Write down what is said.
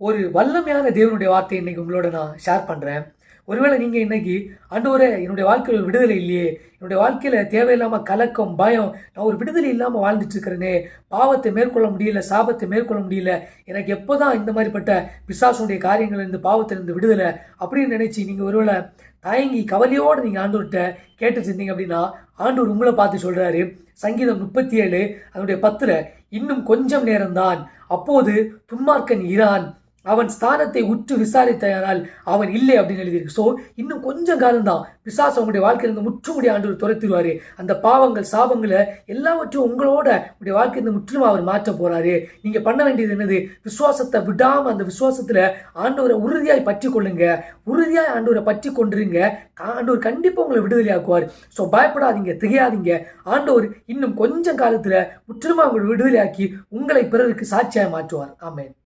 ஒரு வல்லமையான தேவனுடைய வார்த்தை இன்னைக்கு உங்களோட நான் ஷேர் பண்ணுறேன் ஒருவேளை நீங்கள் இன்னைக்கு ஆண்டவரே என்னுடைய வாழ்க்கையில் ஒரு விடுதலை இல்லையே. என்னுடைய வாழ்க்கையில் தேவையில்லாமல் கலக்கம் பயம் நான் ஒரு விடுதலை இல்லாமல் வாழ்ந்துட்டுருக்கிறேனே. பாவத்தை மேற்கொள்ள முடியல சாபத்தை மேற்கொள்ள முடியல. எனக்கு எப்போ தான் இந்த மாதிரிப்பட்ட பிசாசுடைய காரியங்கள் இந்த பாவத்திலிருந்து விடுதலை அப்படின்னு நினச்சி நீங்கள் ஒருவேளை தயங்கி கவலையோடு நீங்கள் ஆண்டோர்கிட்ட கேட்டு இருந்தீங்க அப்படின்னா ஆண்டூர் உங்களை பார்த்து சொல்கிறாரு சங்கீதம் முப்பத்தி ஏழு அதனுடைய பத்தில் இன்னும் கொஞ்சம் நேரம்தான் அப்போது துன்மார்க்கன் ஈரான் அவன் ஸ்தானத்தை உற்று விசாரித்தானால் அவன் இல்லை அப்படின்னு எழுதியிருக்கு. ஸோ இன்னும் கொஞ்சம் காலம்தான். பிசாசு அவங்களுடைய வாழ்க்கையிலிருந்து முற்றுமுடி ஆண்டு துரத்திடுவார் அந்த பாவங்கள் சாபங்களை எல்லாவற்றையும் உங்களோட உங்களுடைய வாழ்க்கையிலிருந்து முற்றிலும் அவர் மாற்ற போறாரு. நீங்கள் பண்ண வேண்டியது என்னது? விசுவாசத்தை விடாமல் அந்த விசுவாசத்தில் ஆண்டவரை உறுதியாய் பற்றி கொள்ளுங்க உறுதியாய் ஆண்டவரை பற்றி கொண்டுருங்க ஆண்டவர் கண்டிப்பாக உங்களை விடுதலையாக்குவார். ஸோ பயப்படாதீங்க திகையாதீங்க. ஆண்டவர் இன்னும் கொஞ்சம் காலத்தில் முற்றிலுமாக உங்களை விடுதலையாக்கி உங்களை பிறருக்கு சாட்சியாக மாற்றுவார். ஆமேன்